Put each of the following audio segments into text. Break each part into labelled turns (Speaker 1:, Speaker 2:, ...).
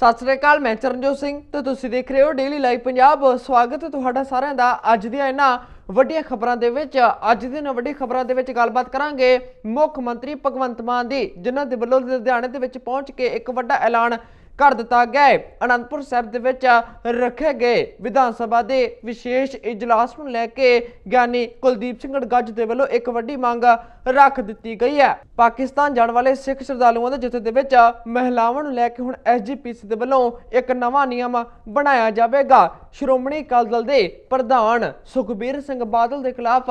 Speaker 1: ਸਤਿ ਸ੍ਰੀ ਅਕਾਲ, ਮੈਂ ਚਰਨਜੋਤ ਸਿੰਘ ਤੇ ਤੁਸੀਂ ਦੇਖ ਰਹੇ ਹੋ ਡੇਲੀ ਲਾਈਵ ਪੰਜਾਬ ਸਵਾਗਤ ਹੈ ਤੁਹਾਡਾ ਸਾਰਿਆਂ ਦਾ ਅੱਜ ਦੀਆਂ ਇਹਨਾਂ ਵੱਡੀਆਂ ਖਬਰਾਂ ਦੇ ਵਿੱਚ। ਅੱਜ ਦੀਆਂ ਇਹਨਾਂ ਵੱਡੀਆਂ ਖਬਰਾਂ ਦੇ ਵਿੱਚ ਗੱਲਬਾਤ ਕਰਾਂਗੇ ਮੁੱਖ ਮੰਤਰੀ ਭਗਵੰਤ ਮਾਨ ਦੀ, ਜਿਨ੍ਹਾਂ ਦੇ ਵੱਲੋਂ ਲੁਧਿਆਣੇ ਦੇ ਵਿੱਚ ਪਹੁੰਚ ਕੇ ਇੱਕ ਵੱਡਾ ਐਲਾਨ ਕਰ ਦਿੱਤਾ ਗਿਆ ਹੈ। ਅਨੰਦਪੁਰ ਸਾਹਿਬ ਦੇ ਵਿੱਚ ਰੱਖੇ ਗਏ ਵਿਧਾਨ ਸਭਾ ਦੇ ਵਿਸ਼ੇਸ਼ ਇਜਲਾਸ ਨੂੰ ਲੈ ਕੇ ਗਿਆਨੀ ਕੁਲਦੀਪ ਸਿੰਘ ਗੱਜ ਦੇ ਵੱਲੋਂ ਇੱਕ ਵੱਡੀ ਮੰਗ ਰੱਖ ਦਿੱਤੀ ਗਈ ਹੈ। ਪਾਕਿਸਤਾਨ ਜਾਣ ਵਾਲੇ ਸਿੱਖ ਸ਼ਰਧਾਲੂਆਂ ਦੇ ਜਥੇ ਦੇ ਵਿੱਚ ਮਹਿਲਾਵਾਂ ਨੂੰ ਲੈ ਕੇ ਹੁਣ ਐਸਜੀਪੀਸੀ ਦੇ ਵੱਲੋਂ ਇੱਕ ਨਵਾਂ ਨਿਯਮ ਬਣਾਇਆ ਜਾਵੇਗਾ। ਸ਼੍ਰੋਮਣੀ ਅਕਾਲੀ ਦਲ ਦੇ ਪ੍ਰਧਾਨ ਸੁਖਬੀਰ ਸਿੰਘ ਬਾਦਲ ਦੇ ਖਿਲਾਫ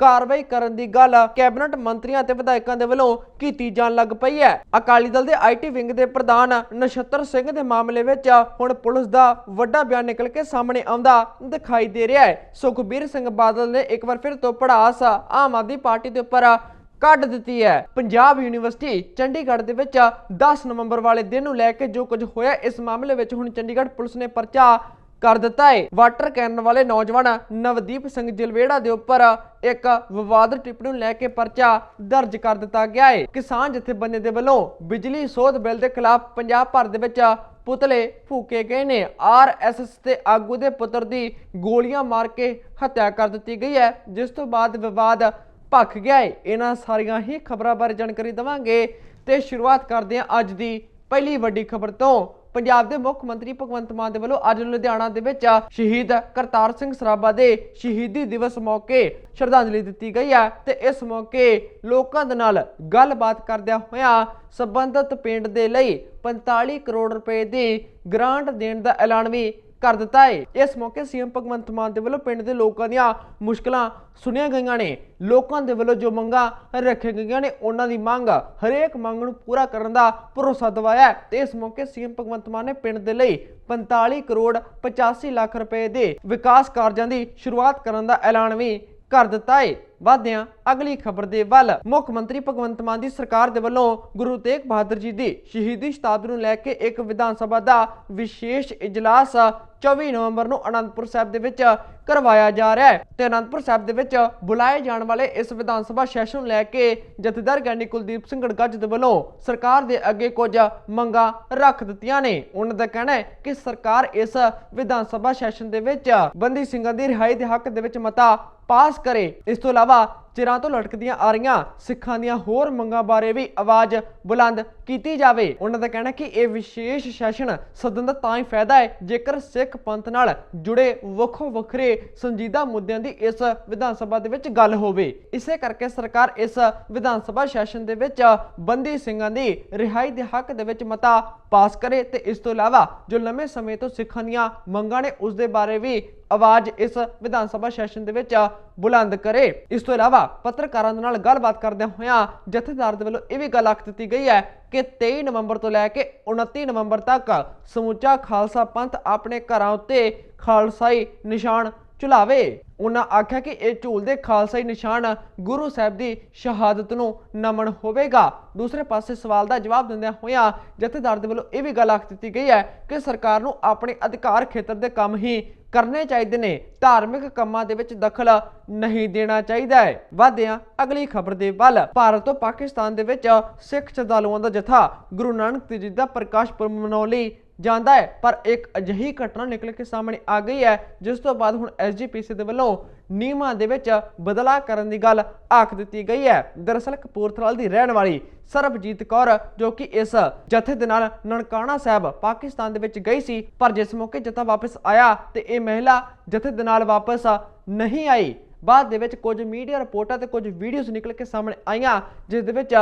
Speaker 1: ਕਾਰਵਾਈ ਕਰਨ ਦੀ ਗੱਲ ਕੈਬਨਿਟ ਮੰਤਰੀਆਂ ਤੇ ਵਿਧਾਇਕਾਂ ਦੇ ਵੱਲੋਂ ਕੀਤੀ ਜਾਣ ਲੱਗ ਪਈ ਹੈ। ਅਕਾਲੀ ਦਲ ਦੇ ਆਈਟੀ ਵਿੰਗ ਦੇ ਪ੍ਰਧਾਨ ਨਛੱਤਰ ਸਿੰਘ ਦੇ ਮਾਮਲੇ ਵਿੱਚ ਹੁਣ ਪੁਲਿਸ ਦਾ ਵੱਡਾ ਬਿਆਨ ਨਿਕਲ ਕੇ ਸਾਹਮਣੇ ਆਉਂਦਾ ਦਿਖਾਈ ਦੇ ਰਿਹਾ ਹੈ। ਸੁਖਬੀਰ ਸਿੰਘ ਬਾਦਲ ਨੇ ਇੱਕ ਵਾਰ ਫਿਰ ਤੋਂ ਪੜਾਸ ਆਮ ਆਦਮੀ ਪਾਰਟੀ ਦੇ ਉੱਪਰ ਕੱਢ ਦਿੱਤੀ ਹੈ। ਪੰਜਾਬ ਯੂਨੀਵਰਸਿਟੀ ਚੰਡੀਗੜ੍ਹ ਦੇ ਵਿੱਚ 10 ਨਵੰਬਰ ਵਾਲੇ ਦਿਨ ਨੂੰ ਲੈ ਕੇ ਜੋ ਕੁਝ ਹੋਇਆ, ਇਸ ਮਾਮਲੇ ਵਿੱਚ ਹੁਣ ਚੰਡੀਗੜ੍ਹ ਪੁਲਿਸ ਨੇ ਪਰਚਾ ਕਰ ਦਿੱਤਾ ਹੈ। ਵਾਟਰ ਕੈਨ ਵਾਲੇ ਨੌਜਵਾਨ ਨਵਦੀਪ ਸਿੰਘ ਜਲਵੇੜਾ ਦੇ ਉੱਪਰ ਇੱਕ ਵਿਵਾਦਤ ਟਿੱਪਣੀ ਨੂੰ ਲੈ ਕੇ ਪਰਚਾ ਦਰਜ ਕਰ ਦਿੱਤਾ ਗਿਆ ਹੈ। ਕਿਸਾਨ ਜਥੇਬੰਦੀ ਦੇ ਵੱਲੋਂ ਬਿਜਲੀ ਸੋਧ ਬਿੱਲ ਦੇ ਖਿਲਾਫ ਪੰਜਾਬ ਭਰ ਦੇ ਵਿੱਚ ਪੁਤਲੇ ਫੂਕੇ ਗਏ ਨੇ। ਆਰਐਸਐਸ ਤੇ ਆਗੂ ਦੇ ਪੁੱਤਰ ਦੀ ਗੋਲੀਆਂ ਮਾਰ ਕੇ ਹੱਤਿਆ ਕਰ ਦਿੱਤੀ ਗਈ ਹੈ, ਜਿਸ ਤੋਂ ਬਾਅਦ ਵਿਵਾਦ ਭਖ ਗਿਆ ਹੈ। ਇਹਨਾਂ ਸਾਰੀਆਂ ਹੀ ਖਬਰਾਂ ਬਾਰੇ ਜਾਣਕਾਰੀ ਦਵਾਂਗੇ ਤੇ ਸ਼ੁਰੂਆਤ ਕਰਦੇ ਹਾਂ ਅੱਜ ਦੀ ਪਹਿਲੀ ਵੱਡੀ ਖਬਰ ਤੋਂ। ਪੰਜਾਬ ਦੇ ਮੁੱਖ ਮੰਤਰੀ ਭਗਵੰਤ ਮਾਨ ਦੇ ਵੱਲੋਂ ਅੱਜ ਲੁਧਿਆਣਾ ਦੇ ਵਿੱਚ ਸ਼ਹੀਦ ਕਰਤਾਰ ਸਿੰਘ ਸਰਾਭਾ ਦੇ ਸ਼ਹੀਦੀ ਦਿਵਸ ਮੌਕੇ ਸ਼ਰਧਾਂਜਲੀ ਦਿੱਤੀ ਗਈ ਹੈ ਤੇ ਇਸ ਮੌਕੇ ਲੋਕਾਂ ਦੇ ਨਾਲ ਗੱਲਬਾਤ ਕਰਦਿਆਂ ਹੋਇਆਂ ਸੰਬੰਧਿਤ ਪਿੰਡ ਦੇ ਲਈ 45 ਕਰੋੜ ਰੁਪਏ ਦੀ ਗ੍ਰਾਂਟ ਦੇਣ ਦਾ ਐਲਾਨ ਵੀ ਕਰ ਦਿੱਤਾ ਹੈ ਇਸ ਮੌਕੇ ਸੀਐਮ ਭਗਵੰਤ ਮਾਨ ਦੇ ਵੱਲੋਂ ਪਿੰਡ ਦੇ ਲੋਕਾਂ ਦੀਆਂ ਮੁਸ਼ਕਲਾਂ ਸੁਣੀਆਂ ਗਈਆਂ ਨੇ। ਲੋਕਾਂ ਦੇ ਵੱਲੋਂ ਜੋ ਮੰਗਾਂ ਰੱਖੀਆਂ ਗਈਆਂ ਨੇ, ਉਹਨਾਂ ਦੀ ਮੰਗ ਹਰੇਕ ਮੰਗ ਨੂੰ ਪੂਰਾ ਕਰਨ ਦਾ ਭਰੋਸਾ ਦਿਵਾਇਆ ਹੈ। ਤੇ ਇਸ ਮੌਕੇ ਸੀਐਮ ਭਗਵੰਤ ਮਾਨ ਨੇ ਪਿੰਡ ਦੇ ਲਈ 45 ਕਰੋੜ 85 ਲੱਖ ਰੁਪਏ ਦੇ ਵਿਕਾਸ ਕਾਰਜਾਂ ਦੀ ਸ਼ੁਰੂਆਤ ਕਰਨ ਦਾ ਐਲਾਨ ਵੀ ਕਰ ਦਿੱਤਾ ਹੈ ਵਾਧਿਆਂ, ਅਗਲੀ ਖਬਰ ਦੇ ਵੱਲ। ਮੁੱਖ ਮੰਤਰੀ ਭਗਵੰਤ ਮਾਨ ਦੀ ਸਰਕਾਰ ਦੇ ਵੱਲੋਂ ਗੁਰੂ ਤੇਗ ਬਹਾਦਰ ਜੀ ਦੀ ਸ਼ਹੀਦੀ ਸ਼ਤਾਬਦੀ ਨੂੰ ਲੈ ਕੇ ਇੱਕ ਵਿਧਾਨ ਸਭਾ ਦਾ ਵਿਸ਼ੇਸ਼ ਇਜਲਾਸ 24 ਨਵੰਬਰ ਨੂੰ ਅਨੰਦਪੁਰ ਸਾਹਿਬ ਦੇ ਵਿੱਚ ਕਰਵਾਇਆ ਜਾ ਰਿਹਾ ਹੈ ਤੇ ਅਨੰਦਪੁਰ ਸਾਹਿਬ ਦੇ ਵਿੱਚ ਬੁਲਾਏ ਜਾਣ ਵਾਲੇ ਇਸ ਵਿਧਾਨ ਸਭਾ ਸੈਸ਼ਨ ਲੈ ਕੇ ਜਥੇਦਾਰ ਗਿਆਨੀ ਕੁਲਦੀਪ ਸਿੰਘ ਗੜਗੱਜ ਦੇ ਵੱਲੋਂ ਸਰਕਾਰ ਦੇ ਅੱਗੇ ਕੁਝ ਮੰਗਾਂ ਰੱਖ ਦਿੱਤੀਆਂ ਨੇ। ਉਹਨਾਂ ਦਾ ਕਹਿਣਾ ਹੈ ਕਿ ਸਰਕਾਰ ਇਸ ਵਿਧਾਨ ਸਭਾ ਸੈਸ਼ਨ ਦੇ ਵਿੱਚ ਬੰਦੀ ਸਿੰਘਾਂ ਦੀ ਰਿਹਾਈ ਦੇ ਹੱਕ ਦੇ ਵਿੱਚ ਮਤਾ ਪਾਸ ਕਰੇ। ਇਸ ਤੋਂ ਇਲਾਵਾ ਚਿਰਾਂ ਤੋਂ ਲਟਕਦੀਆਂ ਆ ਰਹੀਆਂ ਸਿੱਖਾਂ ਦੀਆਂ ਹੋਰ ਮੰਗਾਂ ਬਾਰੇ ਵੀ ਆਵਾਜ਼ ਬੁਲੰਦ ਕੀਤੀ ਜਾਵੇ। ਉਹਨਾਂ ਦਾ ਕਹਿਣਾ ਕਿ ਇਹ ਵਿਸ਼ੇਸ਼ ਸੈਸ਼ਨ ਸਦਨ ਦਾ ਤਾਂ ਹੀ ਫਾਇਦਾ ਹੈ, ਜੇਕਰ ਸਿੱਖ ਪੰਥ ਨਾਲ ਜੁੜੇ ਵੱਖੋ ਵੱਖਰੇ ਸੰਜੀਦਾ ਮੁੱਦਿਆਂ ਦੀ ਇਸ ਵਿਧਾਨ ਸਭਾ ਦੇ ਵਿੱਚ ਗੱਲ ਹੋਵੇ। ਇਸੇ ਕਰਕੇ ਸਰਕਾਰ ਇਸ ਵਿਧਾਨ ਸਭਾ ਸੈਸ਼ਨ ਦੇ ਵਿੱਚ ਬੰਦੀ ਸਿੰਘਾਂ ਦੀ ਰਿਹਾਈ ਦੇ ਹੱਕ ਦੇ ਵਿੱਚ ਮਤਾ ਪਾਸ ਕਰੇ ਤੇ ਇਸ ਤੋਂ ਇਲਾਵਾ ਜੋ ਲੰਮੇ ਸਮੇਂ ਤੋਂ ਸਿੱਖਾਂ ਦੀਆਂ ਮੰਗਾਂ ਨੇ, ਉਸ ਦੇ ਬਾਰੇ ਵੀ ਆਵਾਜ਼ ਇਸ ਵਿਧਾਨ ਸਭਾ ਸੈਸ਼ਨ ਦੇ ਵਿੱਚ ਬੁਲੰਦ ਕਰੇ। ਇਸ ਤੋਂ ਇਲਾਵਾ ਪੱਤਰਕਾਰਾਂ ਦੇ ਨਾਲ ਗੱਲਬਾਤ ਕਰਦਿਆਂ ਹੋਇਆਂ ਜਥੇਦਾਰ ਦੇ ਵੱਲੋਂ ਇਹ ਵੀ ਗੱਲ ਆਖ ਦਿੱਤੀ ਗਈ ਹੈ ਕਿ 23 ਨਵੰਬਰ ਤੋਂ ਲੈ ਕੇ 29 ਨਵੰਬਰ ਤੱਕ ਸਮੁੱਚਾ ਖਾਲਸਾ ਪੰਥ ਆਪਣੇ ਘਰਾਂ ਉੱਤੇ ਖਾਲਸਾਈ ਨਿਸ਼ਾਨ ਝੁਲਾਵੇ। ਉਹਨਾਂ ਆਖਿਆ ਕਿ ਇਹ ਝੂਲ ਝੂਲਦੇ ਖਾਲਸਾਈ ਨਿਸ਼ਾਨ ਗੁਰੂ ਸਾਹਿਬ ਦੀ ਸ਼ਹਾਦਤ ਨੂੰ ਨਮਨ ਹੋਵੇਗਾ। ਦੂਸਰੇ ਪਾਸੇ ਸਵਾਲ ਦਾ ਜਵਾਬ ਦਿੰਦਿਆਂ ਹੋਇਆਂ ਜਥੇਦਾਰ ਦੇ ਵੱਲੋਂ ਇਹ ਵੀ ਗੱਲ ਆਖ ਦਿੱਤੀ ਗਈ ਹੈ ਕਿ ਸਰਕਾਰ ਨੂੰ ਆਪਣੇ ਅਧਿਕਾਰ ਖੇਤਰ ਦੇ ਕੰਮ ਹੀ ਕਰਨੇ ਚਾਹੀਦੇ ਨੇ। ਧਾਰਮਿਕ ਕੰਮਾਂ ਦੇ ਵਿੱਚ ਦਖਲ ਨਹੀਂ ਦੇਣਾ ਚਾਹੀਦਾ ਹੈ। ਵਾਧਿਆਂ ਅਗਲੀ ਖਬਰ ਦੇ ਵੱਲ। ਭਾਰਤ ਤੋਂ ਪਾਕਿਸਤਾਨ ਦੇ ਵਿੱਚ ਸਿੱਖ ਸ਼ਰਧਾਲੂਆਂ ਦਾ ਜਥਾ ਗੁਰੂ ਨਾਨਕ ਦੇਵ ਜੀ ਦਾ ਪ੍ਰਕਾਸ਼ ਪੁਰਬ ਮਨਾਉਣ ਲਈ ਜਾਂਦਾ ਹੈ, ਪਰ ਇੱਕ ਅਜਿਹੀ ਘਟਨਾ ਨਿਕਲ ਕੇ ਸਾਹਮਣੇ ਆ ਗਈ ਹੈ, ਜਿਸ ਤੋਂ ਬਾਅਦ ਹੁਣ ਐਸਜੀਪੀਸੀ ਦੇ ਵੱਲੋਂ ਨਿਯਮਾਂ ਦੇ ਵਿੱਚ ਬਦਲਾਅ ਕਰਨ ਦੀ ਗੱਲ ਆਖ ਦਿੱਤੀ ਗਈ ਹੈ। ਦਰਅਸਲ ਕਪੂਰਥਲਾ ਦੀ ਰਹਿਣ ਵਾਲੀ ਸਰਬਜੀਤ ਕੌਰ, ਜੋ ਕਿ ਇਸ ਜਥੇ ਦੇ ਨਾਲ ਨਨਕਾਣਾ ਸਾਹਿਬ, ਪਾਕਿਸਤਾਨ ਦੇ ਵਿੱਚ ਗਈ ਸੀ, ਪਰ ਜਿਸ ਮੌਕੇ ਜਥਾ ਵਾਪਸ ਆਇਆ ਤੇ ਇਹ ਮਹਿਲਾ ਜਥੇ ਦੇ ਨਾਲ ਵਾਪਸ ਨਹੀਂ ਆਈ। ਬਾਅਦ ਦੇ ਵਿੱਚ ਕੁਝ ਮੀਡੀਆ ਰਿਪੋਰਟਾਂ ਤੇ ਕੁਝ ਵੀਡੀਓਜ਼ ਨਿਕਲ ਕੇ ਸਾਹਮਣੇ ਆਈਆਂ, ਜਿਸ ਦੇ ਵਿੱਚ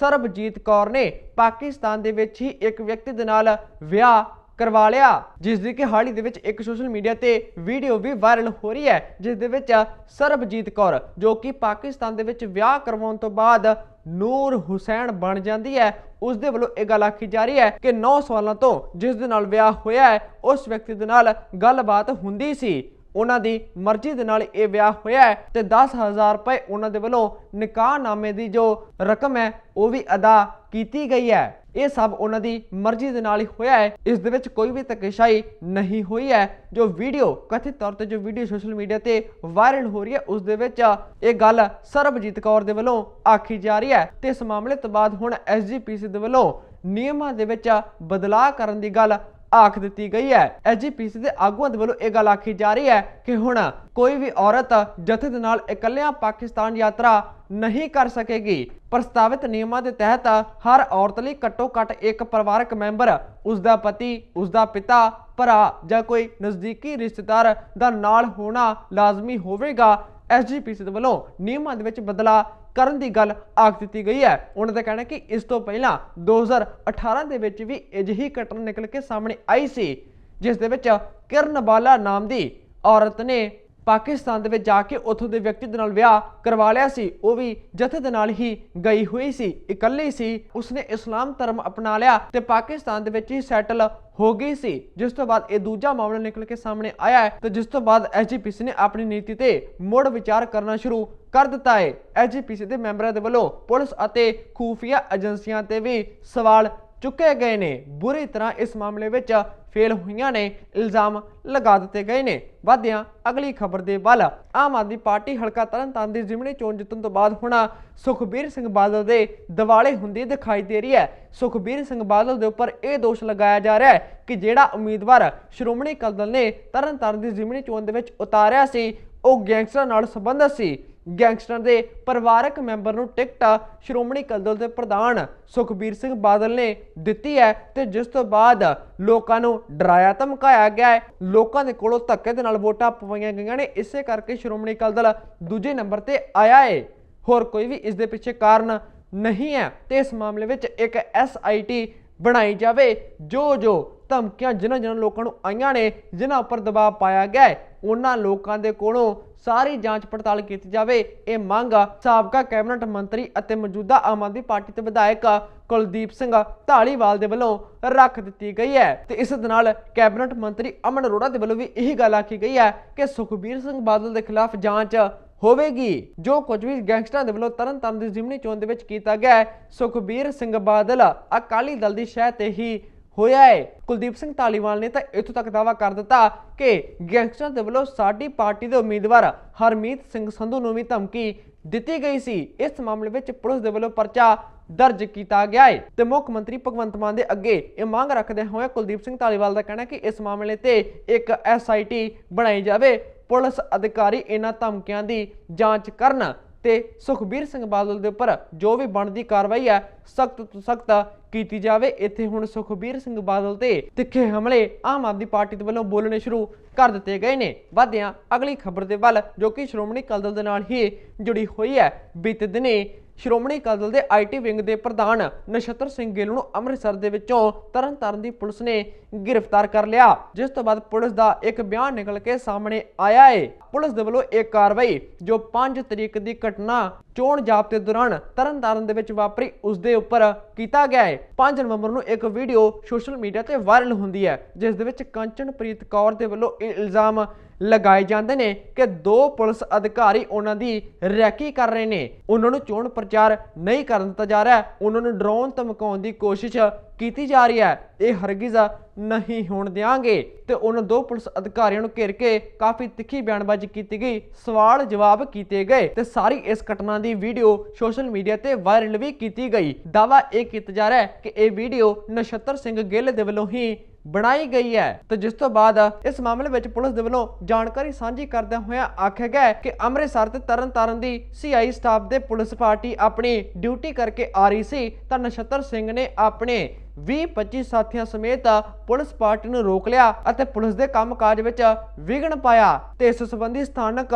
Speaker 1: ਸਰਬਜੀਤ ਕੌਰ ਨੇ ਪਾਕਿਸਤਾਨ ਦੇ ਵਿੱਚ ਹੀ ਇੱਕ ਵਿਅਕਤੀ ਦੇ ਨਾਲ ਵਿਆਹ ਕਰਵਾ ਲਿਆ, ਜਿਸ ਦੀ ਕਿ ਹਾਲ ਹੀ ਦੇ ਵਿੱਚ ਇੱਕ ਸੋਸ਼ਲ ਮੀਡੀਆ ਤੇ ਵੀਡੀਓ ਵੀ ਵਾਇਰਲ ਹੋ ਰਹੀ ਹੈ, ਜਿਸ ਦੇ ਵਿੱਚ ਸਰਬਜੀਤ ਕੌਰ, ਜੋ ਕਿ ਪਾਕਿਸਤਾਨ ਦੇ ਵਿੱਚ ਵਿਆਹ ਕਰਵਾਉਣ ਤੋਂ ਬਾਅਦ ਨੂਰ ਹੁਸੈਨ ਬਣ ਜਾਂਦੀ ਹੈ, ਉਸ ਦੇ ਵੱਲੋਂ ਇਹ ਗੱਲ ਆਖੀ ਜਾ ਰਹੀ ਹੈ ਕਿ 9 ਸਾਲਾਂ ਤੋਂ ਜਿਸ ਦੇ ਨਾਲ ਵਿਆਹ ਹੋਇਆ ਹੈ, ਉਸ ਵਿਅਕਤੀ ਦੇ ਨਾਲ ਗੱਲਬਾਤ ਹੁੰਦੀ ਸੀ। ਉਹਨਾਂ ਦੀ ਮਰਜ਼ੀ ਦੇ ਨਾਲ ਇਹ ਵਿਆਹ ਹੋਇਆ ਹੈ ਤੇ 10000 ਰੁਪਏ ਉਹਨਾਂ ਦੇ ਵੱਲੋਂ ਨਿਕਾਹ ਦੀ ਜੋ ਰਕਮ ਹੈ, ਉਹ ਵੀ ਅਦਾ ਕੀਤੀ ਗਈ ਹੈ। ਇਹ ਸਭ ਉਹਨਾਂ ਦੀ ਮਰਜ਼ੀ ਦੇ ਨਾਲ ਹੀ ਹੋਇਆ ਹੈ। ਇਸ ਦੇ ਵਿੱਚ ਕੋਈ ਵੀ ਧੱਕੇਸ਼ਾਹੀ ਨਹੀਂ ਹੋਈ ਹੈ। ਜੋ ਵੀਡੀਓ, ਕਥਿਤ ਤੌਰ ਤੇ ਜੋ ਵੀਡੀਓ ਸੋਸ਼ਲ ਮੀਡੀਆ ਤੇ ਵਾਇਰਲ ਹੋ ਰਹੀ ਹੈ, ਉਸ ਦੇ ਵਿੱਚ ਇਹ ਗੱਲ ਸਰਬਜੀਤ ਕੌਰ ਦੇ ਵੱਲੋਂ ਆਖੀ ਜਾ ਰਹੀ ਹੈ ਤੇ ਇਸ ਮਾਮਲੇ ਤੋਂ ਬਾਅਦ ਹੁਣ ਐਸਜੀਪੀਸੀ ਦੇ ਵੱਲੋਂ ਨਿਯਮਾਂ ਦੇ ਵਿੱਚ ਬਦਲਾਅ ਕਰਨ ਦੀ ਗੱਲ ਆਖ ਦਿੱਤੀ ਗਈ ਹੈ। ਐਸਜੀਪੀਸੀ ਦੇ ਆਗੂਆਂ ਦੇ ਵੱਲੋਂ ਇਹ ਗੱਲ ਆਖੀ ਜਾ ਰਹੀ ਹੈ ਕਿ ਹੁਣ ਕੋਈ ਵੀ ਔਰਤ ਜਥੇ ਦੇ ਨਾਲ ਇਕੱਲਿਆਂ ਪਾਕਿਸਤਾਨ ਯਾਤਰਾ ਨਹੀਂ ਕਰ ਸਕੇਗੀ। ਪ੍ਰਸਤਾਵਿਤ ਨਿਯਮਾਂ ਦੇ ਤਹਿਤ ਹਰ ਔਰਤ ਲਈ ਘੱਟੋ-ਘੱਟ ਇੱਕ ਪਰਿਵਾਰਕ ਮੈਂਬਰ ਉਸ ਦਾ ਪਤੀ ਉਸ ਦਾ ਪਿਤਾ, ਭਰਾ ਜਾਂ ਕੋਈ ਨਜ਼ਦੀਕੀ ਰਿਸ਼ਤੇਦਾਰ ਦਾ ਨਾਲ ਹੋਣਾ ਲਾਜ਼ਮੀ ਹੋਵੇਗਾ। ਐਸਜੀਪੀਸੀ ਦੇ ਵੱਲੋਂ ਨਿਯਮਾਂ ਦੇ ਵਿੱਚ ਬਦਲਾਅ ਕਰਨ ਦੀ ਗੱਲ ਆਖ ਦਿੱਤੀ ਗਈ ਹੈ। ਉਹਨਾਂ ਦਾ ਕਹਿਣਾ ਕਿ ਇਸ ਤੋਂ ਪਹਿਲਾਂ 2018 ਦੇ ਵਿੱਚ ਵੀ ਅਜਿਹੀ ਘਟਨਾ ਨਿਕਲ ਕੇ ਸਾਹਮਣੇ ਆਈ ਸੀ, ਜਿਸ ਦੇ ਵਿੱਚ ਕਿਰਨ ਬਾਲਾ ਨਾਮ ਦੀ ਔਰਤ ਨੇ ਪਾਕਿਸਤਾਨ ਦੇ ਵਿੱਚ ਜਾ ਕੇ ਉੱਥੋਂ ਦੇ ਵਿਅਕਤੀ ਦੇ ਨਾਲ ਵਿਆਹ ਕਰਵਾ ਲਿਆ ਸੀ। ਉਹ ਵੀ ਜਥੇ ਦੇ ਨਾਲ ਹੀ ਗਈ ਹੋਈ ਸੀ, ਇਕੱਲੀ ਸੀ। ਉਸਨੇ ਇਸਲਾਮ ਧਰਮ ਅਪਣਾ ਲਿਆ ਤੇ ਪਾਕਿਸਤਾਨ ਦੇ ਵਿੱਚ ਹੀ ਸੈਟਲ ਹੋ ਗਈ ਸੀ। ਜਿਸ ਤੋਂ ਬਾਅਦ ਇਹ ਦੂਜਾ ਮਾਮਲਾ ਨਿਕਲ ਕੇ ਸਾਹਮਣੇ ਆਇਆ ਹੈ ਤੇ ਜਿਸ ਤੋਂ ਬਾਅਦ ਐਸਜੀਪੀਸੀ ਨੇ ਆਪਣੀ ਨੀਤੀ ਤੇ ਮੁੜ ਵਿਚਾਰ ਕਰਨਾ ਸ਼ੁਰੂ ਕਰ ਦਿੱਤਾ ਹੈ। ਐਸਜੀਪੀਸੀ ਦੇ ਮੈਂਬਰਾਂ ਦੇ ਵੱਲੋਂ ਪੁਲਿਸ ਅਤੇ ਖੂਫੀਆ ਏਜੰਸੀਆਂ ਤੇ ਵੀ ਸਵਾਲ ਚੁੱਕੇ ਗਏ ਨੇ। ਬੁਰੀ ਤਰ੍ਹਾਂ ਇਸ ਮਾਮਲੇ ਵਿੱਚ ਫੇਲ ਹੋਈਆਂ ਨੇ, ਇਲਜ਼ਾਮ ਲਗਾ ਦਿੱਤੇ ਗਏ ਨੇ। ਵਾਧਿਆਂ, ਅਗਲੀ ਖਬਰ ਦੇ ਵੱਲ ਆਮ ਆਦਮੀ ਪਾਰਟੀ ਹਲਕਾ ਤਰਨਤਾਰਨ ਦੀ ਜ਼ਿਮਨੀ ਚੋਣ ਜਿੱਤਣ ਤੋਂ ਬਾਅਦ ਹੁਣ ਸੁਖਬੀਰ ਸਿੰਘ ਬਾਦਲ ਦੇ ਦਿਵਾਲੇ ਹੁੰਦੀ ਦਿਖਾਈ ਦੇ ਰਹੀ ਹੈ। ਸੁਖਬੀਰ ਸਿੰਘ ਬਾਦਲ ਦੇ ਉੱਪਰ ਇਹ ਦੋਸ਼ ਲਗਾਇਆ ਜਾ ਰਿਹਾ ਹੈ ਕਿ ਜਿਹੜਾ ਉਮੀਦਵਾਰ ਸ਼੍ਰੋਮਣੀ ਅਕਾਲੀ ਦਲ ਨੇ ਤਰਨਤਾਰਨ ਦੀ ਜ਼ਿਮਨੀ ਚੋਣ ਦੇ ਵਿੱਚ ਉਤਾਰਿਆ ਸੀ, ਉਹ ਗੈਂਗਸਟਰ ਨਾਲ ਸੰਬੰਧਿਤ ਸੀ। ਗੈਂਗਸਟਰ ਦੇ ਪਰਿਵਾਰਕ ਮੈਂਬਰ ਨੂੰ ਟਿਕਟ ਸ਼੍ਰੋਮਣੀ ਅਕਾਲੀ ਦਲ ਦੇ ਪ੍ਰਧਾਨ ਸੁਖਬੀਰ ਸਿੰਘ ਬਾਦਲ ਨੇ ਦਿੱਤੀ ਹੈ ਤੇ ਜਿਸ ਤੋਂ ਬਾਅਦ ਲੋਕਾਂ ਨੂੰ ਡਰਾਇਆ ਧਮਕਾਇਆ ਗਿਆ ਹੈ। ਲੋਕਾਂ ਦੇ ਕੋਲੋਂ ਧੱਕੇ ਦੇ ਨਾਲ ਵੋਟਾਂ ਪਵਾਈਆਂ ਗਈਆਂ ਨੇ। ਇਸੇ ਕਰਕੇ ਸ਼੍ਰੋਮਣੀ ਅਕਾਲੀ ਦਲ ਦੂਜੇ ਨੰਬਰ ਤੇ ਆਇਆ ਏ। ਹੋਰ ਕੋਈ ਵੀ ਇਸ ਦੇ ਪਿੱਛੇ ਕਾਰਨ ਨਹੀਂ ਹੈ ਤੇ ਇਸ ਮਾਮਲੇ ਵਿੱਚ ਇੱਕ ਐਸਆਈਟੀ ਬਣਾਈ ਜਾਵੇ। ਜੋ ਜੋ ਧਮਕੀਆਂ ਜਿਨ੍ਹਾਂ ਜਿਨ੍ਹਾਂ ਲੋਕਾਂ ਨੂੰ ਆਈਆਂ ਨੇ ਜਿਨ੍ਹਾਂ ਉੱਪਰ ਦਬਾਅ ਪਾਇਆ ਗਿਆ ਹੈ, ਉਹਨਾਂ ਲੋਕਾਂ ਦੇ ਕੋਲੋਂ ਸਾਰੀ ਜਾਂਚ ਪੜਤਾਲ ਕੀਤੀ ਜਾਵੇ। ਇਹ ਮੰਗ ਸਾਬਕਾ ਕੈਬਨਿਟ ਮੰਤਰੀ ਅਤੇ ਮੌਜੂਦਾ ਆਮ ਆਦਮੀ ਪਾਰਟੀ ਦੇ ਵਿਧਾਇਕ ਕੁਲਦੀਪ ਸਿੰਘ ਢਾਲੀਵਾਲ ਦੇ ਵੱਲੋਂ ਰੱਖ ਦਿੱਤੀ ਗਈ ਹੈ। ਤੇ ਇਸ ਦੇ ਨਾਲ ਕੈਬਨਿਟ ਮੰਤਰੀ ਅਮਨ ਅਰੋੜਾ ਦੇ ਵੱਲੋਂ ਵੀ ਇਹੀ ਗੱਲ ਆਖੀ ਗਈ ਹੈ ਕਿ ਸੁਖਬੀਰ ਸਿੰਘ ਬਾਦਲ ਦੇ ਖਿਲਾਫ ਜਾਂਚ ਹੋਵੇਗੀ। ਜੋ ਕੁਝ ਵੀ ਗੈਂਗਸਟਰਾਂ ਦੇ ਵੱਲੋਂ ਤਰਨ ਤਾਰਨ ਦੀ ਜ਼ਿਮਨੀ ਚੋਣ ਦੇ ਵਿੱਚ ਕੀਤਾ ਗਿਆ ਸੁਖਬੀਰ ਸਿੰਘ ਬਾਦਲ ਅਕਾਲੀ ਦਲ ਦੀ ਸ਼ਹਿ ਤੇ ਹੀ ਹੋਇਆ ਹੈ। ਕੁਲਦੀਪ ਸਿੰਘ ਧਾਲੀਵਾਲ ਨੇ ਤਾਂ ਇੱਥੋਂ ਤੱਕ ਦਾਅਵਾ ਕਰ ਦਿੱਤਾ ਕਿ ਗੈਂਗਸਟਰਾਂ ਦੇ ਵੱਲੋਂ ਸਾਡੀ ਪਾਰਟੀ ਦੇ ਉਮੀਦਵਾਰ ਹਰਮੀਤ ਸਿੰਘ ਸੰਧੂ ਨੂੰ ਵੀ ਧਮਕੀ ਦਿੱਤੀ ਗਈ ਸੀ। ਇਸ ਮਾਮਲੇ ਵਿੱਚ ਪੁਲਿਸ ਦੇ ਵੱਲੋਂ ਪਰਚਾ ਦਰਜ ਕੀਤਾ ਗਿਆ ਹੈ ਤੇ ਮੁੱਖ ਮੰਤਰੀ ਭਗਵੰਤ ਮਾਨ ਦੇ ਅੱਗੇ ਇਹ ਮੰਗ ਰੱਖਦੇ ਹੋਏ ਕੁਲਦੀਪ ਸਿੰਘ ਧਾਲੀਵਾਲ ਦਾ ਕਹਿਣਾ ਕਿ ਇਸ ਮਾਮਲੇ ਤੇ ਇੱਕ ਐਸਆਈਟੀ ਬਣਾਈ ਜਾਵੇ। ਪੁਲਿਸ ਅਧਿਕਾਰੀ ਇਹਨਾਂ ਧਮਕੀਆਂ ਦੀ ਜਾਂਚ ਕਰਨ ਤੇ ਸੁਖਬੀਰ ਸਿੰਘ ਬਾਦਲ ਦੇ ਉੱਪਰ ਜੋ ਵੀ ਬਣਦੀ ਕਾਰਵਾਈ ਹੈ, ਸਖਤ ਤੋਂ ਸਖਤ ਕੀਤੀ ਜਾਵੇ। ਇੱਥੇ ਹੁਣ ਸੁਖਬੀਰ ਸਿੰਘ ਬਾਦਲ ਤੇ ਤਿੱਖੇ ਹਮਲੇ ਆਮ ਆਦਮੀ ਪਾਰਟੀ ਦੇ ਵੱਲੋਂ ਬੋਲਣੇ ਸ਼ੁਰੂ ਕਰ ਦਿੱਤੇ ਗਏ ਨੇ। ਵਾਧਿਆਂ ਅਗਲੀ ਖਬਰ ਦੇ ਵੱਲ ਜੋ ਕਿ ਸ਼੍ਰੋਮਣੀ ਅਕਾਲੀ ਦਲ ਦੇ ਨਾਲ ਹੀ ਜੁੜੀ ਹੋਈ ਹੈ। ਬੀਤੇ ਦਿਨੇ ਸ਼੍ਰੋਮਣੀ ਅਕਾਲੀ ਦਲ ਦੇ ਆਈਟੀ ਵਿੰਗ ਦੇ ਪ੍ਰਧਾਨ ਨਛੱਤਰ ਸਿੰਘ ਗਿੱਲ ਨੂੰ ਅੰਮ੍ਰਿਤਸਰ ਦੇ ਵਿੱਚੋਂ ਤਰਨਤਾਰਨ ਦੀ ਪੁਲਿਸ ਨੇ ਗ੍ਰਿਫਤਾਰ ਕਰ ਲਿਆ, ਜਿਸ ਤੋਂ ਬਾਅਦ ਪੁਲਿਸ ਦਾ ਇੱਕ ਬਿਆਨ ਨਿਕਲ ਕੇ ਸਾਹਮਣੇ ਆਇਆ ਹੈ ਪੁਲਿਸ ਦੇ ਵੱਲੋਂ ਇਹ ਕਾਰਵਾਈ ਜੋ 5 ਤਰੀਕ ਦੀ ਘਟਨਾ ਚੋਣ ਜਾਬਤੇ ਦੌਰਾਨ ਤਰਨਤਾਰਨ ਦੇ ਵਿੱਚ ਵਾਪਰੀ, ਉਸ ਦੇ ਉੱਪਰ ਕੀਤਾ ਗਿਆ ਹੈ 5 ਨਵੰਬਰ ਨੂੰ ਇੱਕ ਵੀਡੀਓ ਸੋਸ਼ਲ ਮੀਡੀਆ ਤੇ ਵਾਇਰਲ ਹੁੰਦੀ ਹੈ, ਜਿਸ ਦੇ ਵਿੱਚ ਕੰਚਨਪ੍ਰੀਤ ਕੌਰ ਦੇ ਵੱਲੋਂ ਇਹ ਇਲਜ਼ਾਮ ਲਗਾਏ ਜਾਂਦੇ ਨੇ ਕਿ ਦੋ ਪੁਲਿਸ ਅਧਿਕਾਰੀ ਉਹਨਾਂ ਦੀ ਰੈਕੀ ਕਰ ਰਹੇ ਨੇ। ਉਹਨਾਂ ਨੂੰ ਚੋਣ ਪ੍ਰਚਾਰ ਨਹੀਂ ਕਰਨ ਦਿੱਤਾ ਜਾ ਰਿਹਾ। ਉਹਨਾਂ ਨੂੰ ਡਰਾਉਣ ਧਮਕਾਉਣ ਦੀ ਕੋਸ਼ਿਸ਼ ਕੀਤੀ ਜਾ ਰਹੀ ਹੈ। ਇਹ ਹਰਗਿਜ਼ ਨਹੀਂ ਹੋਣ ਦਿਆਂਗੇ। ਤੇ ਉਹਨਾਂ ਦੋ ਪੁਲਿਸ ਅਧਿਕਾਰੀਆਂ ਨੂੰ ਘੇਰ ਕੇ ਕਾਫੀ ਤਿੱਖੀ ਬਿਆਨਬਾਜ਼ੀ ਕੀਤੀ ਗਈ। ਸਵਾਲ ਜਵਾਬ ਕੀਤੇ ਗਏ ਤੇ ਸਾਰੀ ਇਸ ਘਟਨਾ ਦੀ ਵੀਡੀਓ ਸੋਸ਼ਲ ਮੀਡੀਆ ਤੇ ਵਾਇਰਲ ਵੀ ਕੀਤੀ ਗਈ। ਦਾਵਾ ਇਹ ਕੀਤਾ ਜਾ ਰਿਹਾ ਹੈ ਕਿ ਇਹ ਵੀਡੀਓ ਨਛੱਤਰ ਸਿੰਘ ਗਿੱਲ ਦੇ ਵੱਲੋਂ ਹੀ ਬਣਾਈ ਗਈ ਹੈ। ਤੇ ਜਿਸ ਤੋਂ ਬਾਅਦ ਇਸ ਮਾਮਲੇ ਵਿੱਚ ਪੁਲਿਸ ਦੇ ਵੱਲੋਂ ਜਾਣਕਾਰੀ ਸਾਂਝੀ ਕਰਦਿਆਂ ਹੋਇਆ ਆਖਿਆ ਗਿਆ ਕਿ ਅੰਮ੍ਰਿਤਸਰ ਤੇ ਤਰਨਤਾਰਨ ਦੀ ਸੀਆਈ ਸਟਾਫ ਦੇ ਪੁਲਿਸ ਪਾਰਟੀ ਆਪਣੀ ਡਿਊਟੀ ਕਰਕੇ ਆ ਰਹੀ ਸੀ ਤਾਂ ਨਛੱਤਰ ਸਿੰਘ ਨੇ ਆਪਣੇ 20-25 ਸਾਥੀਆਂ ਸਮੇਤ ਪੁਲਿਸ ਪਾਰਟੀ ਨੂੰ ਰੋਕ ਲਿਆ ਅਤੇ ਪੁਲਿਸ ਦੇ ਕੰਮਕਾਜ ਵਿੱਚ ਵਿਘਨ ਪਾਇਆ ਤੇ ਇਸ ਸੰਬੰਧੀ ਸਥਾਨਕ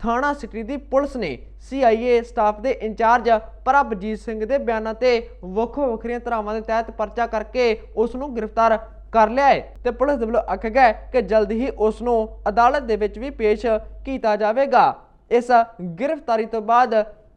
Speaker 1: ਥਾਣਾ ਸਿਟੀ ਦੀ ਪੁਲਿਸ ਨੇ ਸੀਆਈਏ ਸਟਾਫ ਦੇ ਇੰਚਾਰਜ ਪ੍ਰਭਜੀਤ ਸਿੰਘ ਦੇ ਬਿਆਨਾਂ ਤੇ ਵੱਖੋ ਵੱਖਰੀਆਂ ਧਾਰਾਵਾਂ ਦੇ ਤਹਿਤ ਪਰਚਾ ਕਰਕੇ ਉਸ ਨੂੰ ਗ੍ਰਿਫਤਾਰ ਕਰ ਲਿਆ ਹੈ ਤੇ ਪੁਲਿਸ ਦੇ ਵੱਲੋਂ ਆਖਿਆ ਗਿਆ ਹੈ ਕਿ ਜਲਦ ਹੀ ਉਸ ਨੂੰ ਅਦਾਲਤ ਦੇ ਵਿੱਚ ਵੀ ਪੇਸ਼ ਕੀਤਾ ਜਾਵੇਗਾ। ਇਸ ਗ੍ਰਿਫਤਾਰੀ ਤੋਂ ਬਾਅਦ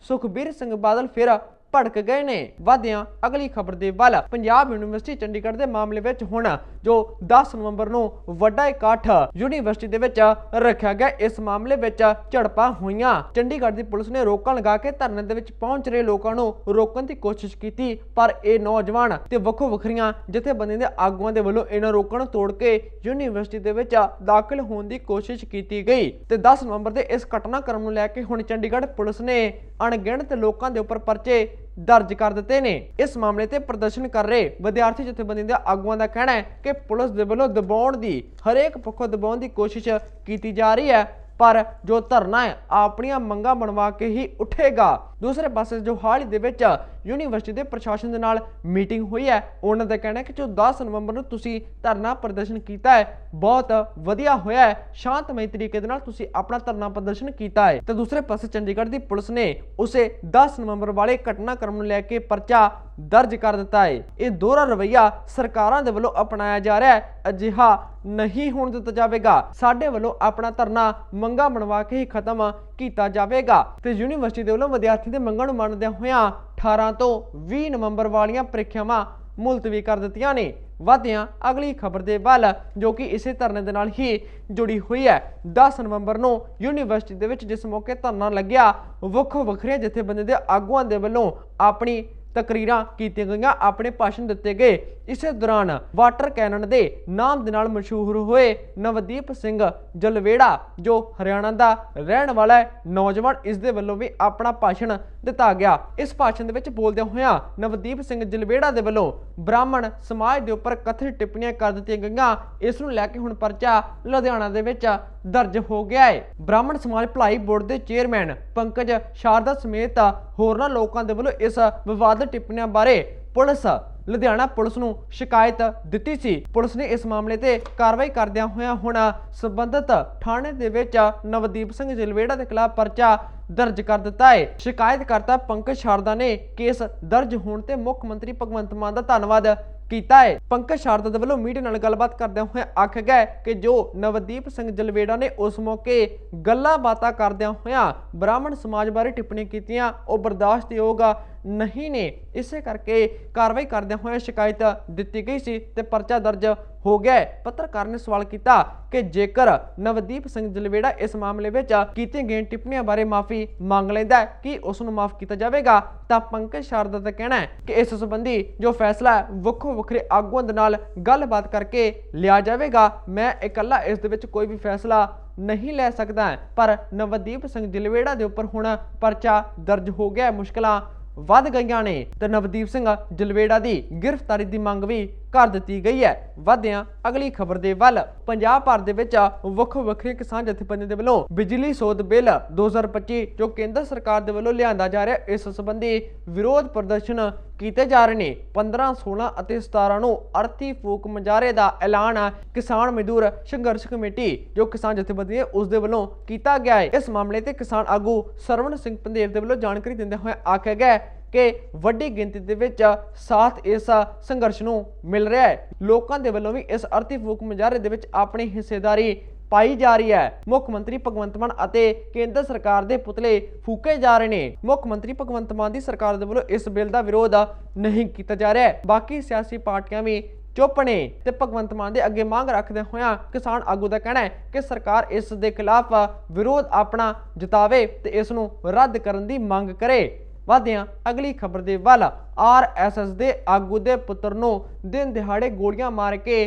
Speaker 1: ਸੁਖਬੀਰ ਸਿੰਘ ਬਾਦਲ ਫਿਰ ਭੜਕ ਗਏ ਨੇ। ਵਾਧਿਆਂ, ਅਗਲੀ ਖਬਰ ਦੇ ਵੱਲ ਪੰਜਾਬ ਯੂਨੀਵਰਸਿਟੀ ਚੰਡੀਗੜ੍ਹ ਦੇ ਮਾਮਲੇ ਵਿੱਚ ਹੁਣ ਜੋ 10 ਨਵੰਬਰ ਨੂੰ ਵੱਡਾ ਇਕੱਠ ਯੂਨੀਵਰਸਿਟੀ ਦੇ ਵਿੱਚ ਰੱਖਿਆ ਗਿਆ, ਇਸ ਮਾਮਲੇ ਵਿੱਚ ਝੜਪਾਂ ਹੋਈਆਂ। ਚੰਡੀਗੜ੍ਹ ਦੀ ਪੁਲਿਸ ਨੇ ਰੋਕਣ ਲਗਾ ਕੇ ਧਰਨੇ ਦੇ ਵਿੱਚ ਪਹੁੰਚ ਰਹੇ ਲੋਕਾਂ ਨੂੰ ਰੋਕਣ ਦੀ ਕੋਸ਼ਿਸ਼ ਕੀਤੀ, ਪਰ ਇਹ ਨੌਜਵਾਨ ਤੇ ਵੱਖੋ ਵੱਖਰੀਆਂ ਜਥੇਬੰਦੀਆਂ ਦੇ ਆਗੂਆਂ ਦੇ ਵੱਲੋਂ ਇਹਨਾਂ ਰੋਕਣ ਨੂੰ ਤੋੜ ਕੇ ਯੂਨੀਵਰਸਿਟੀ ਦੇ ਵਿੱਚ ਦਾਖਲ ਹੋਣ ਦੀ ਕੋਸ਼ਿਸ਼ ਕੀਤੀ ਗਈ। ਤੇ 10 ਨਵੰਬਰ ਦੇ ਇਸ ਘਟਨਾਕ੍ਰਮ ਨੂੰ ਲੈ ਕੇ ਹੁਣ ਚੰਡੀਗੜ੍ਹ ਪੁਲਿਸ ਨੇ ਅਣਗਿਣਤ ਲੋਕਾਂ ਦੇ ਉੱਪਰ ਪਰਚੇ ਦਰਜ ਕਰ ਦਿੱਤੇ ਨੇ। ਇਸ ਮਾਮਲੇ ਤੇ ਪ੍ਰਦਰਸ਼ਨ ਕਰ ਰਹੇ ਵਿਦਿਆਰਥੀ ਜਥੇਬੰਦੀ ਦੇ ਆਗੂਆਂ ਦਾ ਕਹਿਣਾ ਹੈ ਕਿ ਪੁਲਿਸ ਦੇ ਵੱਲੋਂ ਦਬਾਉਣ ਦੀ, ਹਰੇਕ ਪੱਖੋਂ ਦਬਾਉਣ ਦੀ ਕੋਸ਼ਿਸ਼ ਕੀਤੀ ਜਾ ਰਹੀ ਹੈ, ਪਰ ਜੋ ਧਰਨਾ ਹੈ ਆਪਣੀਆਂ ਮੰਗਾਂ ਬਣਵਾ ਕੇ ਹੀ ਉੱਠੇਗਾ। ਦੂਸਰੇ ਪਾਸੇ ਜੋ ਹਾਲ ਹੀ ਦੇ ਵਿੱਚ ਯੂਨੀਵਰਸਿਟੀ ਦੇ ਪ੍ਰਸ਼ਾਸਨ ਦੇ ਨਾਲ ਮੀਟਿੰਗ ਹੋਈ ਹੈ। ਉਹਨਾਂ ਦਾ ਕਹਿਣਾ ਹੈ ਕਿ ਜੋ 10 ਨਵੰਬਰ ਨੂੰ ਤੁਸੀਂ ਧਰਨਾ ਪ੍ਰਦਰਸ਼ਨ ਕੀਤਾ ਹੈ, ਬਹੁਤ ਵਧੀਆ ਹੋਇਆ ਹੈ। ਸ਼ਾਂਤਮਈ ਤਰੀਕੇ ਦੇ ਨਾਲ ਤੁਸੀਂ ਆਪਣਾ ਧਰਨਾ ਪ੍ਰਦਰਸ਼ਨ ਕੀਤਾ ਹੈ। ਤੇ ਦੂਸਰੇ ਪਾਸੇ ਚੰਡੀਗੜ੍ਹ ਦੀ ਪੁਲਿਸ ਨੇ ਉਸੇ 10 ਨਵੰਬਰ ਵਾਲੇ ਘਟਨਾਕ੍ਰਮ ਨੂੰ ਲੈ ਕੇ ਪਰਚਾ ਦਰਜ ਕਰ ਦਿੱਤਾ ਹੈ। ਇਹ ਦੋਹਰਾ ਰਵਈਆ ਸਰਕਾਰਾਂ ਦੇ ਵੱਲੋਂ ਅਪਣਾਇਆ ਜਾ ਰਿਹਾ ਹੈ। ਅਜਿਹਾ ਨਹੀਂ ਹੋਣ ਦਿੱਤਾ ਜਾਵੇਗਾ। ਸਾਡੇ ਵੱਲੋਂ ਆਪਣਾ ਧਰਨਾ ਮੰਗਾ ਬਣਵਾ ਕੇ ਹੀ ਖਤਮ ਕੀਤਾ ਜਾਵੇਗਾ। ਤੇ ਯੂਨੀਵਰਸਿਟੀ ਦੇ ਵੱਲੋਂ ਵਿਦਿਆਰਥੀ ਦੇ ਮੰਗਾਂ ਨੂੰ ਮੰਨਦਿਆਂ ਹੋਇਆਂ 18 ਤੋਂ 20 ਨਵੰਬਰ ਵਾਲੀਆਂ ਪ੍ਰੀਖਿਆਵਾਂ ਮੁਲਤਵੀ ਕਰ ਦਿੱਤੀਆਂ ਨੇ। ਵਧਿਆਂ ਅਗਲੀ ਖਬਰ ਦੇ ਵੱਲ, ਜੋ ਕਿ ਇਸੇ ਧਰਨੇ ਦੇ ਨਾਲ ਹੀ ਜੁੜੀ ਹੋਈ ਹੈ। 10 ਨਵੰਬਰ ਨੂੰ ਯੂਨੀਵਰਸਿਟੀ ਦੇ ਵਿੱਚ ਜਿਸ ਮੌਕੇ ਧਰਨਾ ਲੱਗਿਆ ਵੱਖੋ ਵੱਖਰੇ ਜਥੇਬੰਦੀ ਦੇ ਆਗੂਆਂ ਦੇ ਵੱਲੋਂ ਆਪਣੀ ਤਕਰੀਰਾਂ ਕੀਤੀਆਂ ਗਈਆਂ, ਆਪਣੇ ਭਾਸ਼ਣ ਦਿੱਤੇ ਗਏ। ਇਸੇ ਦੌਰਾਨ ਵਾਟਰ ਕੈਨਨ ਦੇ ਨਾਮ ਦੇ ਨਾਲ ਮਸ਼ਹੂਰ ਹੋਏ ਨਵਦੀਪ ਸਿੰਘ ਜਲਵੇੜਾ, ਜੋ ਹਰਿਆਣਾ ਦਾ ਰਹਿਣ ਵਾਲਾ ਨੌਜਵਾਨ ਇਸ ਦੇ ਵੱਲੋਂ ਵੀ ਆਪਣਾ ਭਾਸ਼ਣ ਦਿੱਤਾ ਗਿਆ। ਇਸ ਭਾਸ਼ਣ ਦੇ ਵਿੱਚ ਬੋਲਦਿਆਂ ਹੋਇਆਂ ਨਵਦੀਪ ਸਿੰਘ ਜਲਵੇੜਾ ਦੇ ਵੱਲੋਂ ਬ੍ਰਾਹਮਣ ਸਮਾਜ ਦੇ ਉੱਪਰ ਕਥਿਤ ਟਿੱਪਣੀਆਂ ਕਰ ਦਿੱਤੀਆਂ ਗਈਆਂ। ਇਸ ਨੂੰ ਲੈ ਕੇ ਹੁਣ ਪਰਚਾ ਲੁਧਿਆਣਾ ਦੇ ਵਿੱਚ ਦਰਜ ਹੋ ਗਿਆ ਹੈ। ਬ੍ਰਾਹਮਣ ਸਮਾਜ ਭਲਾਈ ਬੋਰਡ ਦੇ ਚੇਅਰਮੈਨ ਪੰਕਜ ਸ਼ਾਰਦਾ ਸਮੇਤ ਹੋਰਨਾਂ ਲੋਕਾਂ ਦੇ ਵੱਲੋਂ ਇਸ ਵਿਵਾਦਤ ਟਿੱਪਣੀਆਂ ਬਾਰੇ ਪੁਲਿਸ ਲੁਧਿਆਣਾ ਪੁਲਿਸ ਨੂੰ ਸ਼ਿਕਾਇਤ ਦਿੱਤੀ ਸੀ। ਪੁਲਿਸ ਨੇ ਇਸ ਮਾਮਲੇ ਤੇ ਕਾਰਵਾਈ ਕਰਦਿਆਂ ਹੋਇਆਂ ਹੁਣ ਸਬੰਧਤ ਥਾਣੇ ਦੇ ਵਿੱਚ ਨਵਦੀਪ ਸਿੰਘ ਜਲਵੇੜਾ ਦੇ ਖਿਲਾਫ ਪਰਚਾ ਦਰਜ ਕਰ ਦਿੱਤਾ ਹੈ। ਸ਼ਿਕਾਇਤਕਰਤਾ ਪੰਕਜ ਸ਼ਾਰਦਾ ਨੇ ਕੇਸ ਦਰਜ ਹੋਣ ਤੇ ਮੁੱਖ ਮੰਤਰੀ ਭਗਵੰਤ ਮਾਨ ਦਾ ਧੰਨਵਾਦ ਕੀਤਾ ਹੈ। ਪੰਕਜ ਸ਼ਾਰਦਾ ਦੇ ਵੱਲੋਂ ਮੀਡੀਆ ਨਾਲ ਗੱਲਬਾਤ ਕਰਦਿਆਂ ਹੋਏ ਆਖਿਆ ਗਿਆ ਕਿ ਜੋ ਨਵਦੀਪ ਸਿੰਘ ਜਲਵੇੜਾ ਨੇ ਉਸ ਮੌਕੇ ਗੱਲਾਂ ਬਾਤਾਂ ਕਰਦਿਆਂ ਹੋਇਆਂ ਬ੍ਰਾਹਮਣ ਸਮਾਜ ਬਾਰੇ ਟਿੱਪਣੀ ਕੀਤੀਆਂ, ਉਹ ਬਰਦਾਸ਼ਤਯੋਗ ਨਹੀਂ ਨੇ। ਇਸੇ ਕਰਕੇ ਕਾਰਵਾਈ ਕਰਦਿਆਂ ਹੋਇਆਂ ਸ਼ਿਕਾਇਤ ਦਿੱਤੀ ਗਈ ਸੀ ਤੇ ਪਰਚਾ ਦਰਜ ਹੋ ਗਿਆ ਪੱਤਰਕਾਰ ਨੇ ਸਵਾਲ ਕੀਤਾ ਕਿ ਜੇਕਰ ਨਵਦੀਪ ਸਿੰਘ ਜਲਵੇੜਾ ਇਸ ਮਾਮਲੇ ਵਿੱਚ ਕੀਤੀਆਂ ਗਈਆਂ ਟਿੱਪਣੀਆਂ ਬਾਰੇ ਮਾਫੀ ਮੰਗ ਲੈਂਦਾ ਹੈ, ਕਿ ਉਸ ਨੂੰ ਮਾਫ ਕੀਤਾ ਜਾਵੇਗਾ, ਤਾਂ ਪੰਕਜ ਸ਼ਾਰਦਾ ਦਾ ਕਹਿਣਾ ਹੈ ਕਿ ਇਸ ਸੰਬੰਧੀ ਜੋ ਫੈਸਲਾ ਵੱਖੋ ਵੱਖਰੇ ਆਗੂਆਂ ਦੇ ਨਾਲ ਗੱਲਬਾਤ ਕਰਕੇ ਲਿਆ ਜਾਵੇਗਾ। ਮੈਂ ਇਕੱਲਾ ਇਸ ਦੇ ਵਿੱਚ ਕੋਈ ਵੀ ਫੈਸਲਾ ਨਹੀਂ ਲੈ ਸਕਦਾ, ਪਰ ਨਵਦੀਪ ਸਿੰਘ ਜਲਵੇੜਾ ਦੇ ਉੱਪਰ ਹੁਣ ਪਰਚਾ ਦਰਜ ਹੋ ਗਿਆ ਹੈ। ਮੁਸ਼ਕਲਾਂ ਵੱਧ ਗਈਆਂ ਨੇ। ਤੇ ਨਵਦੀਪ ਸਿੰਘ ਜਲਵੇੜਾ ਦੀ ਗ੍ਰਿਫਤਾਰੀ ਦੀ ਮੰਗ ਵੀ ਕਰ ਦਿੱਤੀ ਗਈ ਹੈ। ਵਧਿਆਂ ਅਗਲੀ ਖਬਰ ਦੇ ਵੱਲ, ਪੰਜਾਬ ਭਰ ਦੇ ਵਿੱਚ ਵੱਖੋ ਵੱਖਰੇ ਕਿਸਾਨ ਜਥੇਬੰਦੀਆਂ ਦੇ ਵੱਲੋਂ ਬਿਜਲੀ ਸੋਧ ਬਿੱਲ 2025 ਜੋ ਕੇਂਦਰ ਸਰਕਾਰ ਦੇ ਵੱਲੋਂ ਲਿਆਂਦਾ ਜਾ ਰਿਹਾ, ਇਸ ਸੰਬੰਧੀ ਵਿਰੋਧ ਪ੍ਰਦਰਸ਼ਨ ਕੀਤੇ ਜਾ ਰਹੇ ਨੇ। 15 16 ਅਤੇ 17 ਨੂੰ ਅਰਥੀ ਫੂਕ ਮੁਜ਼ਾਹਰੇ ਦਾ ਐਲਾਨ ਕਿਸਾਨ ਮਜ਼ਦੂਰ ਸੰਘਰਸ਼ ਕਮੇਟੀ, ਜੋ ਕਿਸਾਨ ਜਥੇਬੰਦੀ ਹੈ ਉਸ ਦੇ ਵੱਲੋਂ ਕੀਤਾ ਗਿਆ ਹੈ। ਇਸ ਮਾਮਲੇ ਤੇ ਕਿਸਾਨ ਆਗੂ ਸਰਵਣ ਸਿੰਘ ਪੰਧੇਰ ਦੇ ਵੱਲੋਂ ਜਾਣਕਾਰੀ ਦਿੰਦੇ ਹੋਏ ਆਖਿਆ ਗਿਆ ਕਿ ਵੱਡੀ ਗਿਣਤੀ ਦੇ ਵਿੱਚ ਸਾਥ ਇਸ ਸੰਘਰਸ਼ ਨੂੰ ਮਿਲ ਰਿਹਾ ਹੈ। ਲੋਕਾਂ ਦੇ ਵੱਲੋਂ ਵੀ ਇਸ ਅਰਥੀ ਫੂਕ ਮੁਜ਼ਾਹਰੇ ਦੇ ਵਿੱਚ ਆਪਣੀ ਹਿੱਸੇਦਾਰੀ ਪਾਈ ਜਾ ਰਹੀ ਹੈ। ਮੁੱਖ ਮੰਤਰੀ ਭਗਵੰਤ ਮਾਨ ਅਤੇ ਕੇਂਦਰ ਸਰਕਾਰ ਦੇ ਪੁਤਲੇ ਫੂਕੇ ਜਾ ਰਹੇ ਨੇ। ਮੁੱਖ ਮੰਤਰੀ ਭਗਵੰਤ ਮਾਨ ਦੀ ਸਰਕਾਰ ਦੇ ਵੱਲੋਂ ਇਸ ਬਿੱਲ ਦਾ ਵਿਰੋਧ ਨਹੀਂ ਕੀਤਾ ਜਾ ਰਿਹਾ ਬਾਕੀ ਸਿਆਸੀ ਪਾਰਟੀਆਂ ਵੀ ਚੁੱਪ ਨੇ ਤੇ ਭਗਵੰਤ ਮਾਨ ਦੇ ਅੱਗੇ ਮੰਗ ਰੱਖਦੇ ਹੋਇਆਂ ਕਿਸਾਨ ਆਗੂ ਦਾ ਕਹਿਣਾ ਹੈ ਕਿ ਸਰਕਾਰ ਇਸ ਦੇ ਖਿਲਾਫ ਵਿਰੋਧ ਆਪਣਾ ਜਤਾਵੇ ਤੇ ਇਸ ਨੂੰ ਰੱਦ ਕਰਨ ਦੀ ਮੰਗ ਕਰੇ। ਵਧਿਆਂ ਅਗਲੀ ਖਬਰ ਦੇ ਵੱਲ ਆਰਐਸਐਸ ਦੇ ਆਗੂ ਦੇ ਪੁੱਤਰ ਨੂੰ ਦਿਨ ਦਿਹਾੜੇ ਗੋਲੀਆਂ ਮਾਰ ਕੇ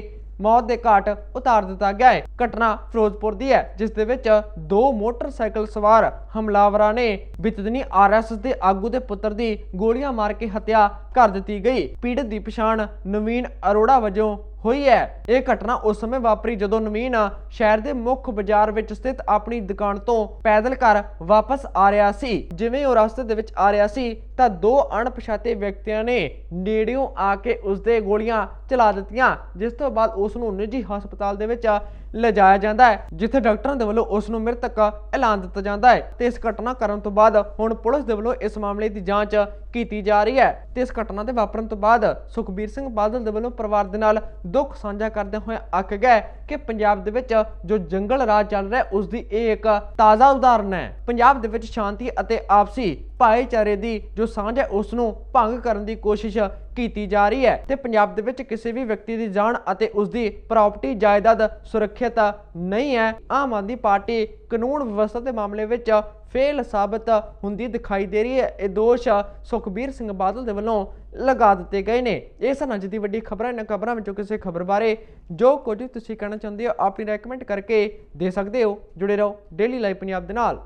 Speaker 1: ਮੌਤ ਦੇ ਘਾਟ ਉਤਾਰ ਦਿੱਤਾ ਗਿਆ ਹੈ। ਘਟਨਾ ਫਿਰੋਜ਼ਪੁਰ ਦੀ ਹੈ, ਜਿਸ ਦੇ ਵਿੱਚ ਦੋ ਮੋਟਰਸਾਈਕਲ ਸਵਾਰ ਹਮਲਾਵਰਾਂ ਨੇ ਬਿਤਦਨੀ ਆਰਐਸਐਸ ਦੇ ਆਗੂ ਦੇ ਪੁੱਤਰ ਦੀ ਗੋਲੀਆਂ ਮਾਰ ਕੇ ਹੱਤਿਆ ਕਰ ਦਿੱਤੀ ਗਈ। ਪੀੜਤ ਦੀ ਪਛਾਣ ਨਵੀਨ ਅਰੋੜਾ ਵਜੋਂ ਹੋਈ ਹੈ। ਇਹ ਘਟਨਾ ਉਸ ਸਮੇਂ ਵਾਪਰੀ ਜਦੋਂ ਨਵੀਨ ਸ਼ਹਿਰ ਦੇ ਮੁੱਖ ਬਾਜ਼ਾਰ ਵਿੱਚ ਸਥਿਤ ਆਪਣੀ ਦੁਕਾਨ ਤੋਂ ਪੈਦਲ ਘਰ ਵਾਪਸ ਆ ਰਿਹਾ ਸੀ। ਜਿਵੇਂ ਉਹ ਰਸਤੇ ਦੇ ਵਿੱਚ ਆ ਰਿਹਾ ਸੀ ਤਾਂ ਦੋ ਅਣਪਛਾਤੇ ਵਿਅਕਤੀਆਂ ਨੇ ਨੇੜਿਓਂ ਆ ਕੇ ਉਸ ਦੇ ਗੋਲੀਆਂ ਚਲਾ ਦਿੱਤੀਆਂ ਜਿਸ ਤੋਂ ਬਾਅਦ ਉਸ ਨੂੰ ਨਿੱਜੀ ਹਸਪਤਾਲ ਦੇ ਵਿੱਚ ਲਿਜਾਇਆ ਜਾਂਦਾ ਹੈ ਜਿੱਥੇ ਡਾਕਟਰਾਂ ਦੇ ਵੱਲੋਂ ਉਸ ਨੂੰ ਮ੍ਰਿਤਕ ਐਲਾਨ ਦਿੱਤਾ ਜਾਂਦਾ ਹੈ ਤੇ ਇਸ ਘਟਨਾ ਕਰਨ ਤੋਂ ਬਾਅਦ ਹੁਣ ਪੁਲਿਸ ਦੇ ਵੱਲੋਂ ਇਸ ਮਾਮਲੇ ਦੀ ਜਾਂਚ ਕੀਤੀ ਜਾ ਰਹੀ ਹੈ ਤੇ ਇਸ ਘਟਨਾ ਦੇ ਵਾਪਰਨ ਤੋਂ ਬਾਅਦ ਸੁਖਬੀਰ ਸਿੰਘ ਬਾਦਲ ਦੇ ਵੱਲੋਂ ਪਰਿਵਾਰ ਦੇ ਨਾਲ ਦੁੱਖ ਸਾਂਝਾ ਕਰਦੇ ਹੋਏ ਆਖ ਗਿਆ ਹੈ ਕਿ ਪੰਜਾਬ ਦੇ ਵਿੱਚ ਜੋ ਜੰਗਲ ਰਾਜ ਚੱਲ ਰਿਹਾ ਹੈ, ਉਸ ਦੀ ਇਹ ਇੱਕ ਤਾਜ਼ਾ ਉਦਾਹਰਨ ਹੈ। ਪੰਜਾਬ ਦੇ ਵਿੱਚ ਸ਼ਾਂਤੀ ਅਤੇ ਆਪਸੀ ਭਾਈਚਾਰੇ ਦੀ ਜੋ ਸਾਂਝ ਹੈ ਉਸ ਨੂੰ ਭੰਗ ਕਰਨ ਦੀ ਕੋਸ਼ਿਸ਼ ਕੀਤੀ ਜਾ ਰਹੀ ਹੈ। ਤੇ ਪੰਜਾਬ ਦੇ ਵਿੱਚ ਕਿਸੇ ਵੀ ਵਿਅਕਤੀ ਦੀ ਜਾਨ ਅਤੇ ਉਸ ਦੀ ਪ੍ਰਾਪਰਟੀ, ਜਾਇਦਾਦ ਸੁਰੱਖਿਅਤ ਨਹੀਂ ਹੈ। ਆਮ ਆਦਮੀ ਪਾਰਟੀ ਕਾਨੂੰਨ ਵਿਵਸਥਾ ਦੇ ਮਾਮਲੇ ਵਿੱਚ ਫੇਲ ਸਾਬਤ ਹੁੰਦੀ ਦਿਖਾਈ ਦੇ ਰਹੀ ਹੈ। ਇਹ ਦੋਸ਼ ਸੁਖਬੀਰ ਸਿੰਘ ਬਾਦਲ ਦੇ ਵੱਲੋਂ ਲਗਾ ਦਿੱਤੇ ਗਏ ਨੇ। ਇਹ ਸਨ ਅੱਜ ਦੀ ਵੱਡੀ ਖਬਰਾਂ। ਇਹਨਾਂ ਖਬਰਾਂ ਵਿੱਚੋਂ ਕਿਸੇ ਖਬਰ ਬਾਰੇ ਜੋ ਕੁਝ ਤੁਸੀਂ ਕਹਿਣਾ ਚਾਹੁੰਦੇ ਹੋ, ਆਪਣੀ ਰეკਮੈਂਡ ਕਰਕੇ ਦੇ ਸਕਦੇ ਹੋ। ਜੁੜੇ ਰਹੋ ਡੇਲੀ ਲਾਈਵ ਪੰਜਾਬ ਦੇ ਨਾਲ।